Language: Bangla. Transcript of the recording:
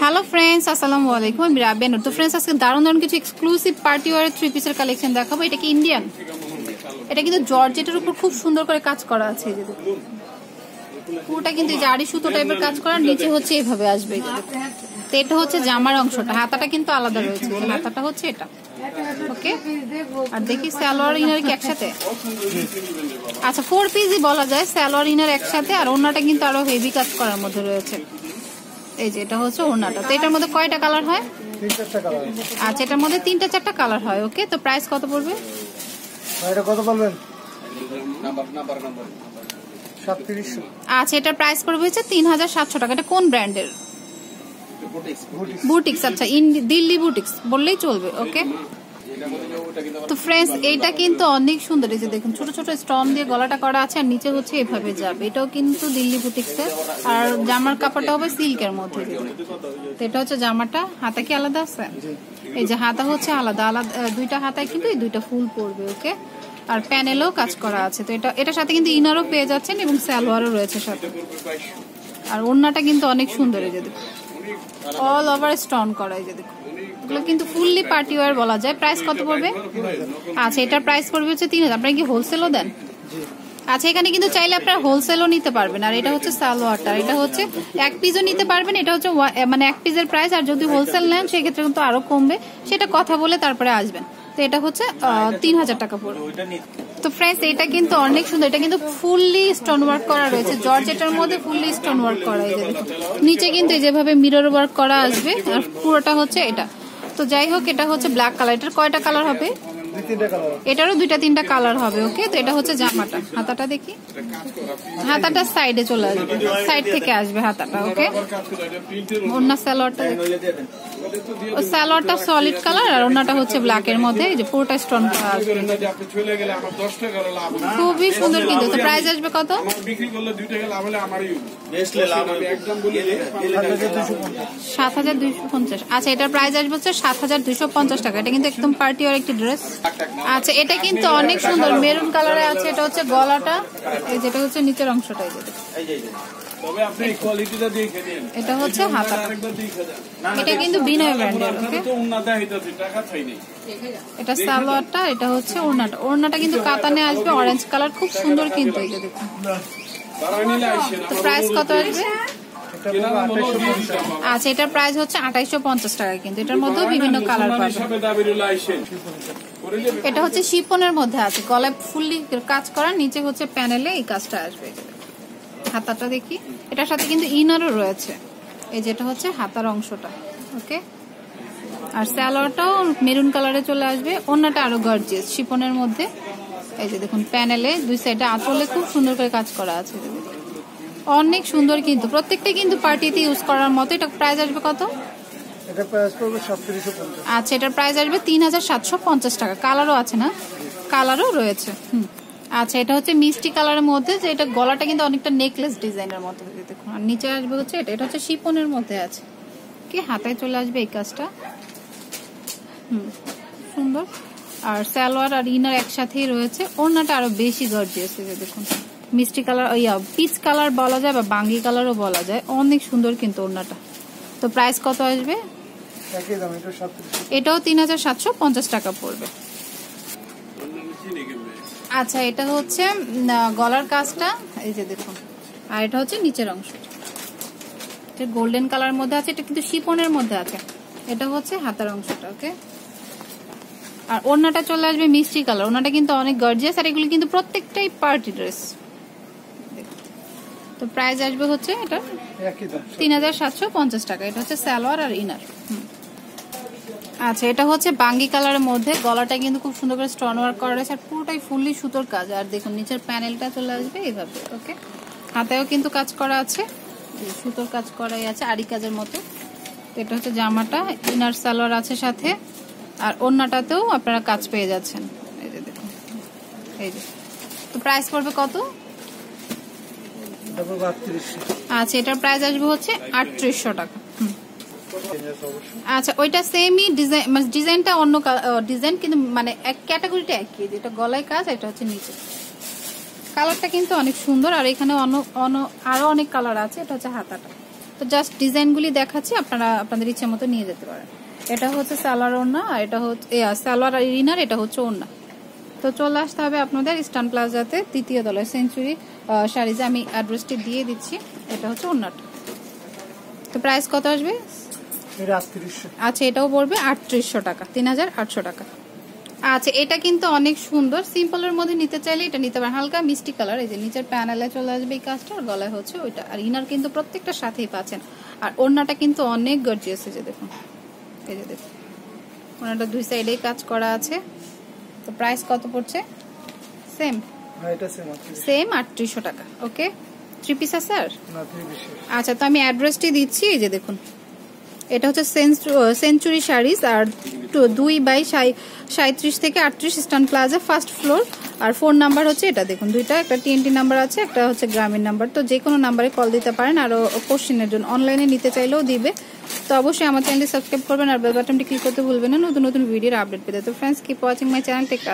হ্যালো ফ্রেন্ডস আসসালামু আলাইকুম আমি রাবিয়া নুর তো ফ্রেন্ডস আজকে দারুণ দারুণ কিছু এক্সক্লুসিভ পার্টি ওয়ার থ্রি পিসের কালেকশন দেখাবো। এটা কি ইন্ডিয়ান এটা কিন্তু জর্জেটের উপর খুব সুন্দর করে কাজ করা আছে এই যে। পুরোটা কিন্তু জারি সুতো টাইপের কাজ করা নিচে হচ্ছে এইভাবে আসবে। তো এটা হচ্ছে জামার অংশটা। হাতাটা কিন্তু আলাদা রয়েছে। হাতাটা হচ্ছে এটা। ওকে আর দেখি স্যালোয়ার ইনার কি একসাথে? আচ্ছা ফোর পিসই বলা যায় স্যালোয়ার ইনার একসাথে আর ওড়নাটা কিন্তু আরও হেভি কাজ করার মধ্যে রয়েছে। এই যে এটা হচ্ছে ওড়নাটা। তো এটার মধ্যে কয়টা কালার হয়? আচ্ছা এটার মধ্যে তিনটা চারটা কালার হয় ওকে তো প্রাইস কত পড়বে? কত বলবেন? আচ্ছা এটার প্রাইস পড়বে হচ্ছে তিন হাজার সাতশো টাকা। এটা কোন ব্র্যান্ডের বুটিক্স আচ্ছা দিল্লি বুটিক্স, বললেই চলবে, ওকে? তো ফ্রেন্ডস এইটা কিন্তু অনেক সুন্দর, এই যে দেখুন, ছোট ছোট স্টন দিয়ে গলাটা করা আছে আর নিচে হচ্ছে এভাবে যাবে। এটাও কিন্তু দিল্লি বুটিক্সের, আর জামার কাপড়টা হবে সিল্কের মধ্যে। তো এটা হচ্ছে জামাটা, হাতা কি আলাদা আছে? এই যে হাতা হচ্ছে আলাদা আলাদা দুইটা হাতায় কিন্তু এই দুইটা ফুল পড়বে, ওকে? আর প্যানেলও কাজ করা আছে। তো এটা, এটার সাথে কিন্তু ইনারও পেয়ে যাচ্ছেন এবং সালোয়ারও রয়েছে সাথে। আর ওড়নাটা কিন্তু অনেক সুন্দর, এই যে দেখুন। অল ওভার স্টোন করা এই যে দেখুন এগুলো কিন্তু ফুললি পার্টি ওয়ার বলা যায়। প্রাইস কত পড়বে? আচ্ছা এটার প্রাইস পড়বে হচ্ছে তিন হাজার। আপনারা কি হোলসেলও দেন? আচ্ছা এখানে কিন্তু চাইলে আপনারা হোলসেলও নিতে পারবেন। আর এটা হচ্ছে সালোয়ারটা। এটা হচ্ছে এক পিসও নিতে পারবেন। এটা হচ্ছে মানে এক পিসের প্রাইস আর যদি হোলসেল নেন, সেক্ষেত্রে কিন্তু আরও কমবে। সেটা কথা বলে তারপরে আসবেন। তো এটা হচ্ছে তিন হাজার টাকা পড়বে। তো ফ্রেন্ডস এটা কিন্তু অনেক সুন্দর। এটা কিন্তু ফুললি স্টোন ওয়ার্ক করা রয়েছে। জর্জেটের মধ্যে ফুললি স্টোন ওয়ার্ক করা এই নিচে কিন্তু যেভাবে মিরর ওয়ার্ক করা আসবে। আর পুরোটা হচ্ছে এটা। তো যাই হোক, এটা হচ্ছে ব্ল্যাক কালার এটার কয়টা কালার হবে? এটারও দুইটা তিনটা কালার হবে ওকে তো এটা হচ্ছে জামাটা। হাতাটা দেখি। হাতাটা সাইডে চলে আসবে সাইড থেকে আসবে হাতাটা ওকে অন্য স্যালোয়ারটা ও স্যালোয়ারটা সলিড কালার আর অন্যটা হচ্ছে ব্ল্যাক এর মধ্যে, এই যে পুরোটা স্টোন। খুবই সুন্দর কিন্তু, তো প্রাইস আসবে কত? সাত হাজার দুইশো পঞ্চাশ। আচ্ছা এটার প্রাইস আসবে হচ্ছে সাত হাজার দুইশো পঞ্চাশ টাকা। এটা কিন্তু একদম পার্টি আর একটি ড্রেস আচ্ছা এটা কিন্তু অনেক সুন্দর। মেরুন কালারে আছে, এটা হচ্ছে গলাটা, এই যেটা হচ্ছে নিচের অংশটা, এই যে দেখুন। তবে আপনি কোয়ালিটিটা দেখে নিন। এটা হচ্ছে দেন এটা কিন্তু বিনয় ব্র্যান্ডের ওকে? এটা সালোয়ারটা এটা হচ্ছে ওড়নাটা। ওড়নাটা কিন্তু কাতানে আসবে অরেঞ্জ কালার খুব সুন্দর কিন্তু যে দেখুন। তো প্রাইস কত আসবে? এটা আচ্ছা এটার প্রাইস হচ্ছে আঠাইশো পঞ্চাশ টাকা কিন্তু। এটার মধ্যেও বিভিন্ন কালার পাবেন এটা হচ্ছে শিপনের মধ্যে আছে। গলায় ফুললি কাজ করা নিচে হচ্ছে প্যানেলে এই কাজটা আসবে। হাতাটা দেখি। এটার সাথে কিন্তু ইনারও রয়েছে। এই যেটা হচ্ছে হাতার অংশটা ওকে? আর স্যালোয়ারটাও মেরুন কালারে চলে আসবে। অন্যটা আরও গর্জিয়াস শিপনের মধ্যে। এই যে দেখুন প্যানেলে দুই সাইডে আঁচলে খুব সুন্দর করে কাজ করা আছে। অনেক সুন্দর কিন্তু প্রত্যেকটা কিন্তু পার্টিতে ইউজ করার মতো। এটা প্রাইস আসবে কত? আচ্ছা এটার প্রাইস আসবে তিন হাজার সাতশো পঞ্চাশ টাকা। কালারও আছে না? কালারও রয়েছে। হুম। আচ্ছা এটা হচ্ছে মিষ্টি কালারের মধ্যে যে এটা গলাটা কিন্তু অনেকটা নেকলেস ডিজাইনের মতো হয়েছে দেখুন। আর নিচে আসবে হচ্ছে এটা এটা হচ্ছে শিপনের মধ্যে আছে। কি হাতায় চলে আসবে এই কাজটা? হুম সুন্দর। আর সালোয়ার আর ইনার একসাথেই রয়েছে। ওড়নাটা আরও বেশি গর্জিয়াস যে দেখুন। মিষ্টি কালার ইয়া পিচ কালার বলা যায় বা বাঙ্গি কালারও বলা যায়। অনেক সুন্দর কিন্তু ওড়নাটা। তো প্রাইস কত আসবে? এটাও তিন হাজার সাতশো পঞ্চাশ টাকা পড়বে। আচ্ছা এটা হচ্ছে গলার কাজটা এই যে দেখুন আর এটা হচ্ছে নিচের অংশ। এটা গোল্ডেন কালার মধ্যে আছে এটা কিন্তু শিপনের মধ্যে আছে। এটা হচ্ছে হাতার অংশটা ওকে আর ওড়নাটা চলে আসবে মিষ্টি কালার ওড়নাটা কিন্তু অনেক গর্জিয়াস আর এগুলো কিন্তু প্রত্যেকটাই পার্টি ড্রেস তো প্রাইস আসবে হচ্ছে এটা তিন হাজার সাতশো পঞ্চাশ টাকা এটা হচ্ছে সালোয়ার আর ইনার হুম। আচ্ছা এটা হচ্ছে বাঙ্গি কালারের মধ্যে। গলাটা কিন্তু খুব সুন্দর করে স্টোন ওয়ার্ক করা রয়েছে। আর পুরোটাই ফুললি সুতোর কাজ। আর দেখুন নিচের প্যানেলটা চলে আসবে এইভাবে ওকে হাতেও কিন্তু কাজ করা আছে। সুতোর কাজ করাই আছে আড়ি কাজের মতো। এটা হচ্ছে জামাটা। ইনার সালোয়ার আছে সাথে। আর ওড়নাটাতেও আপনারা কাজ পেয়ে যাচ্ছেন। এই যে দেখুন এই যে। তো প্রাইস পড়বে কত? আচ্ছা এটার প্রাইস আসবে হচ্ছে আটত্রিশশো টাকা। আচ্ছা ওইটা সেমই ডিজাইন মানে ডিজাইনটা অন্য ডিজাইন কিন্তু মানে এক ক্যাটাগরিটা একই, যেটা গলায় কাজ, এটা হচ্ছে নিচে। কালারটা কিন্তু অনেক সুন্দর, আর এখানে অন্য অন্য, আরও অনেক কালার আছে, এটা হচ্ছে হাতাটা। তো জাস্ট ডিজাইনগুলি দেখাচ্ছি, আপনারা আপনাদের ইচ্ছে মতো নিয়ে যেতে পারেন। এটা হচ্ছে সালোয়ার ওড়না, আর এটা হচ্ছে সালোয়ার আর ইনার, এটা হচ্ছে ওড়না। তো চলে আসতে হবে আপনাদের ইস্টার্ন প্লাজাতে তৃতীয় দলের সেঞ্চুরি শাড়িজে আমি অ্যাড্রেসটি দিয়ে দিচ্ছি, এটা হচ্ছে ওড়নাটা। তো প্রাইস কত আসবে? আচ্ছা এটাও পড়বে আটত্রিশশো টাকা তিন হাজার আটশো টাকা। আচ্ছা এটা কিন্তু অনেক সুন্দর। সিম্পলের মধ্যে নিতে চাইলে এটা নিতে পারেন। হালকা মিষ্টি কালার এই যে নিচের প্যানেলে চলে আসবে এই কাজটা আর গলায় হচ্ছে ওইটা। আর ইনার কিন্তু প্রত্যেকটা সাথেই পাচ্ছেন। আর ওড়নাটা কিন্তু অনেক গর্জিয়াস এই যে দেখুন। এই যে দেখুন। ওনাটা দুই সাইডেই কাজ করা আছে। তো প্রাইস কত পড়ছে? সেম হ্যাঁ এটা সেম সেম আটত্রিশশো টাকা ওকে থ্রি পিস আছে আর? না থ্রি বিশেষ আচ্ছা তো আমি অ্যাড্রেসটি দিচ্ছি এই যে দেখুন। এটা হচ্ছে সেঞ্চুরি শাড়িজ আর দুই বাই সাঁত্রিশ থেকে আটত্রিশ ইস্টার্ন প্লাজা, ফার্স্ট ফ্লোর। আর ফোন নাম্বার হচ্ছে এটা দেখুন দুইটা, একটা টিএনটি নাম্বার আছে, একটা হচ্ছে গ্রামীণ নাম্বার। তো যে কোনো নাম্বারে কল দিতে পারেন আর কোশ্চেনের জন্য। অনলাইনে নিতে চাইলেও দিবে। তো অবশ্যই আমার চ্যানেলটি সাবস্ক্রাইব করবেন, আর বেল বাটনটি ক্লিক করতে ভুলবেন না। নতুন নতুন ভিডিওর আপডেট পেতে। তো friends keep watching my channel tech